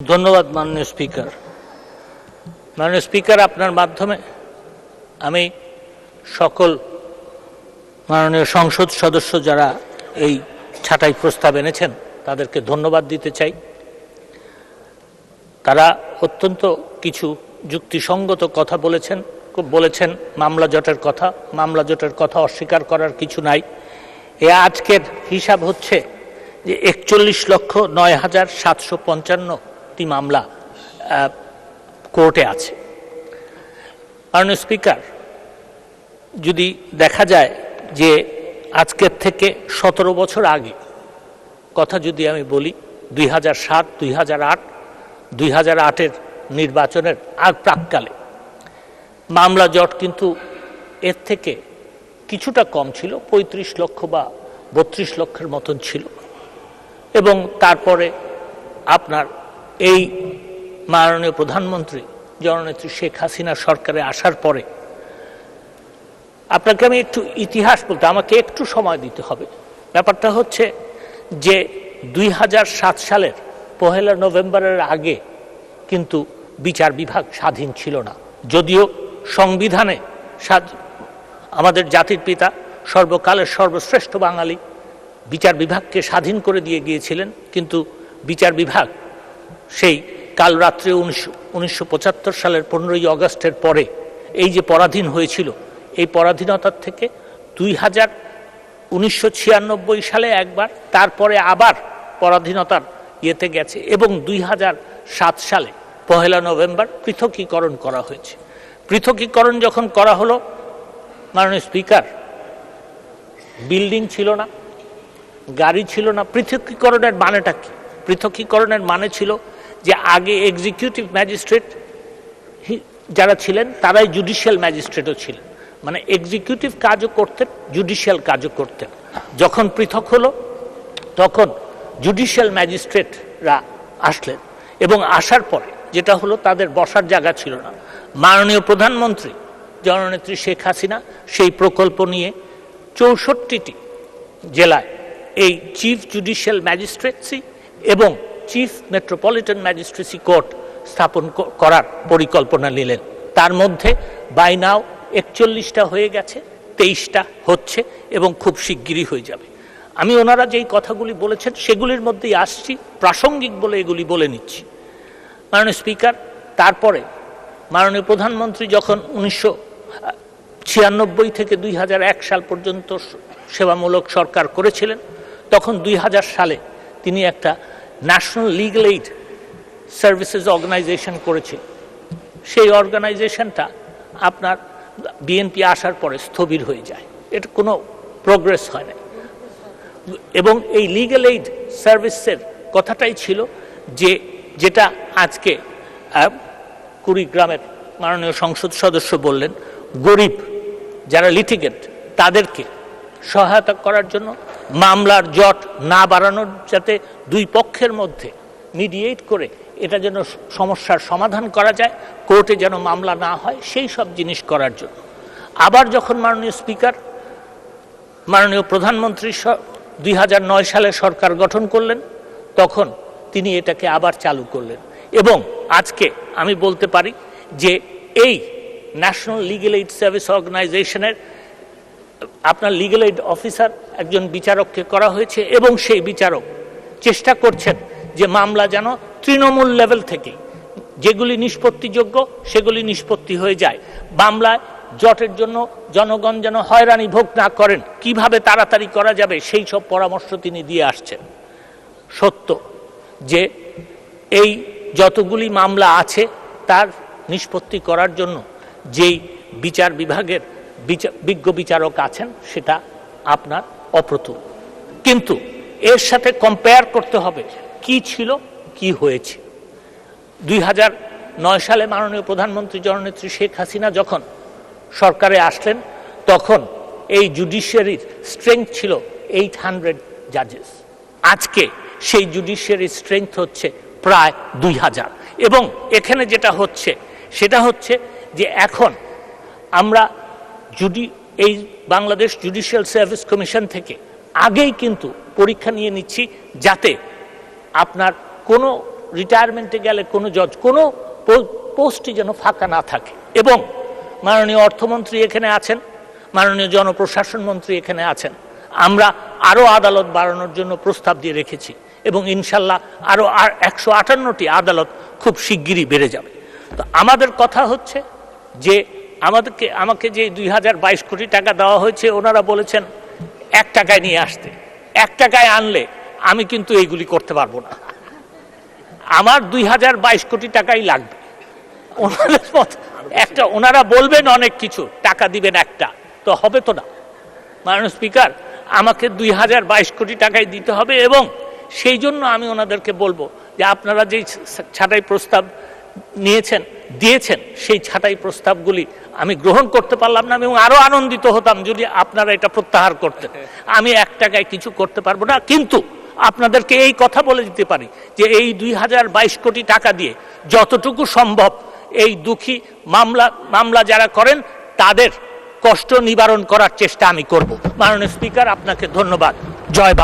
ধন্যবাদ, মাননীয় স্পিকার। মাননীয় স্পিকার, আপনার মাধ্যমে আমি সকল মাননীয় সংসদ সদস্য যারা এই ছাঁটাই প্রস্তাব এনেছেন, তাদেরকে ধন্যবাদ দিতে চাই। তারা অত্যন্ত কিছু যুক্তিসঙ্গত কথা বলেছেন বলেছেন, মামলা জটের কথা, মামলা জটের কথা অস্বীকার করার কিছু নাই। এ আজকের হিসাব হচ্ছে যে একচল্লিশ লক্ষ নয় হাজার সাতশো পঞ্চান্ন পঞ্চান্নটি মামলা কোর্টে আছে। মাননীয় স্পিকার, যদি দেখা যায় যে আজকের থেকে সতেরো বছর আগে, কথা যদি আমি বলি, দুই হাজার সাত, দুই হাজার আট, দুই হাজার আটের নির্বাচনের আর প্রাককালে, মামলা জট কিন্তু এর থেকে কিছুটা কম ছিল, পঁয়ত্রিশ লক্ষ বা বত্রিশ লক্ষের মতন ছিল। এবং তারপরে আপনার এই মাননীয় প্রধানমন্ত্রী, জননেত্রী শেখ হাসিনা সরকারে আসার পরে, আপনাকে আমি একটু ইতিহাস বলতে, আমাকে একটু সময় দিতে হবে। ব্যাপারটা হচ্ছে যে দুই হাজার সাত সালের পহেলা নভেম্বরের আগে কিন্তু বিচার বিভাগ স্বাধীন ছিল না। যদিও সংবিধানে আমাদের জাতির পিতা সর্বকালের সর্বশ্রেষ্ঠ বাঙালি বিচার বিভাগকে স্বাধীন করে দিয়ে গিয়েছিলেন, কিন্তু বিচার বিভাগ সেই কাল রাত্রে উনিশশো সালের পনেরোই অগস্টের পরে এই যে পরাধীন হয়েছিল, এই পরাধীনতার থেকে দুই হাজার উনিশশো সালে একবার, তারপরে আবার পরাধীনতার ইয়েতে গেছে এবং দুই হাজার সাত সালে পহেলা নভেম্বর পৃথকীকরণ করা হয়েছে। পৃথকীকরণ যখন করা হলো, মাননীয় স্পিকার, বিল্ডিং ছিল না, গাড়ি ছিল না, পৃথকীকরণের মানেটা কি? পৃথকীকরণের মানে ছিল যে আগে এক্সিকিউটিভ ম্যাজিস্ট্রেট যারা ছিলেন, তারাই জুডিশিয়াল ম্যাজিস্ট্রেটও ছিলেন। মানে এক্সিকিউটিভ কাজও করতেন জুডিশিয়াল কাজও করতেন। যখন পৃথক হলো, তখন জুডিশিয়াল ম্যাজিস্ট্রেটরা আসলেন। এবং আসার পরে যেটা হলো, তাদের বসার জায়গা ছিল না। মাননীয় প্রধানমন্ত্রী, জননেত্রী শেখ হাসিনা, সেই প্রকল্প নিয়ে চৌষট্টিটি জেলায় এই চিফ জুডিশিয়াল ম্যাজিস্ট্রেটসি এবং চিফ মেট্রোপলিটন ম্যাজিস্ট্রেসি কোর্ট স্থাপন করার পরিকল্পনা নিলেন। তার মধ্যে বাই নাও একচল্লিশটা হয়ে গেছে, তেইশটা হচ্ছে এবং খুব শিগগিরই হয়ে যাবে। আমি ওনারা যেই কথাগুলি বলেছেন সেগুলির মধ্যেই আসছি, প্রাসঙ্গিক বলে এগুলি বলে নিচ্ছি। মাননীয় স্পিকার, তারপরে মাননীয় প্রধানমন্ত্রী যখন উনিশশো, ছিয়ানব্বই থেকে দুই হাজার এক সাল পর্যন্ত সেবামূলক সরকার করেছিলেন, তখন দুই হাজার সালে তিনি একটা national legal aid services organisation করেছিলেন সেই অর্গানাইজেশনটা আপনার বিএনপি আসার পরে স্থবির হয়ে যায়। এটা কোনো প্রোগ্রেস হয় না। এবং এই লিগ্যাল এইড সার্ভিসের কথাটাই ছিল যে, যেটা আজকে কুড়িগ্রামের মাননীয় সংসদ সদস্য বললেন, গরিব যারা লিটিগেন্ট তাদেরকে সহায়তা করার জন্য মামলার জট না বাড়ানোর যাতে দুই পক্ষের মধ্যে মিডিয়েট করে এটা যেন সমস্যার সমাধান করা যায়, কোর্টে যেন মামলা না হয়, সেই সব জিনিস করার জন্য। আবার যখন মাননীয় স্পিকার, মাননীয় প্রধানমন্ত্রী দুই হাজার নয় সালে সরকার গঠন করলেন, তখন তিনি এটাকে আবার চালু করলেন। এবং আজকে আমি বলতে পারি যে এই ন্যাশনাল লিগেল এইড সার্ভিস অর্গানাইজেশনের আপনার লিগেল এইড অফিসার একজন বিচারককে করা হয়েছে এবং সেই বিচারক চেষ্টা করছেন যে মামলা যেন তৃণমূল লেভেল থেকে যেগুলি নিষ্পত্তিযোগ্য সেগুলি নিষ্পত্তি হয়ে যায়। মামলায় জটের জন্য জনগণ যেন হয়রানি ভোগ না করেন, কীভাবে তাড়াতাড়ি করা যাবে সেই সব পরামর্শ তিনি দিয়ে আসছেন। সত্য যে এই যতগুলি মামলা আছে তার নিষ্পত্তি করার জন্য যেই বিচার বিভাগের বিজ্ঞ বিচারক আছেন, সেটা আপনার অপ্রতুল। কিন্তু এর সাথে কম্পেয়ার করতে হবে কি ছিল, কি হয়েছে। দুই হাজার নয় সালে মাননীয় প্রধানমন্ত্রী জননেত্রী শেখ হাসিনা যখন সরকারে আসলেন, তখন এই জুডিশিয়ারির স্ট্রেংথ ছিল এইট হান্ড্রেড জাজেস আজকে সেই জুডিশিয়ারির স্ট্রেংথ হচ্ছে প্রায় দুই হাজার। এবং এখানে যেটা হচ্ছে, সেটা হচ্ছে যে এখন আমরা জুডি এই বাংলাদেশ জুডিশিয়াল সার্ভিস কমিশন থেকে আগেই কিন্তু পরীক্ষা নিয়ে নিচ্ছি যাতে আপনার কোনো রিটায়ারমেন্টে গেলে কোনো জজ কোনো পোস্টই যেন ফাঁকা না থাকে। এবং মাননীয় অর্থমন্ত্রী এখানে আছেন, মাননীয় জনপ্রশাসন মন্ত্রী এখানে আছেন। আমরা আরও আদালত বাড়ানোর জন্য প্রস্তাব দিয়ে রেখেছি এবং ইনশাল্লাহ আরও আর একশো আটান্নটি আদালত খুব শিগগিরই বেড়ে যাবে। তো আমাদের কথা হচ্ছে যে আমাদেরকে, আমাকে যে দুই হাজার বাইশ কোটি টাকা দেওয়া হয়েছে, ওনারা বলেছেন, এক টাকায় নিয়ে আসতে। এক টাকায় আনলে আমি কিন্তু এইগুলি করতে পারব না। আমার দুই হাজার বাইশ কোটি টাকাই লাগবে। একটা, ওনারা বলবেন অনেক কিছু, টাকা দিবেন একটা, তো হবে তো না। মাননীয় স্পিকার, আমাকে দুই হাজার বাইশ কোটি টাকাই দিতে হবে এবং সেই জন্য আমি ওনাদেরকে বলব যে আপনারা যেই ছাঁটাই প্রস্তাব নিয়েছেন দিয়েছেন, সেই ছাঁটাই প্রস্তাবগুলি আমি গ্রহণ করতে পারলাম না এবং আরও আনন্দিত হতাম যদি আপনারা এটা প্রত্যাহার করতেন। আমি এক টাকায় কিছু করতে পারব না, কিন্তু আপনাদেরকে এই কথা বলে দিতে পারি যে এই দুই হাজার বাইশ কোটি টাকা দিয়ে যতটুকু সম্ভব এই দুঃখী মামলা মামলা যারা করেন, তাদের কষ্ট নিবারণ করার চেষ্টা আমি করব। মাননীয় স্পিকার, আপনাকে ধন্যবাদ। জয়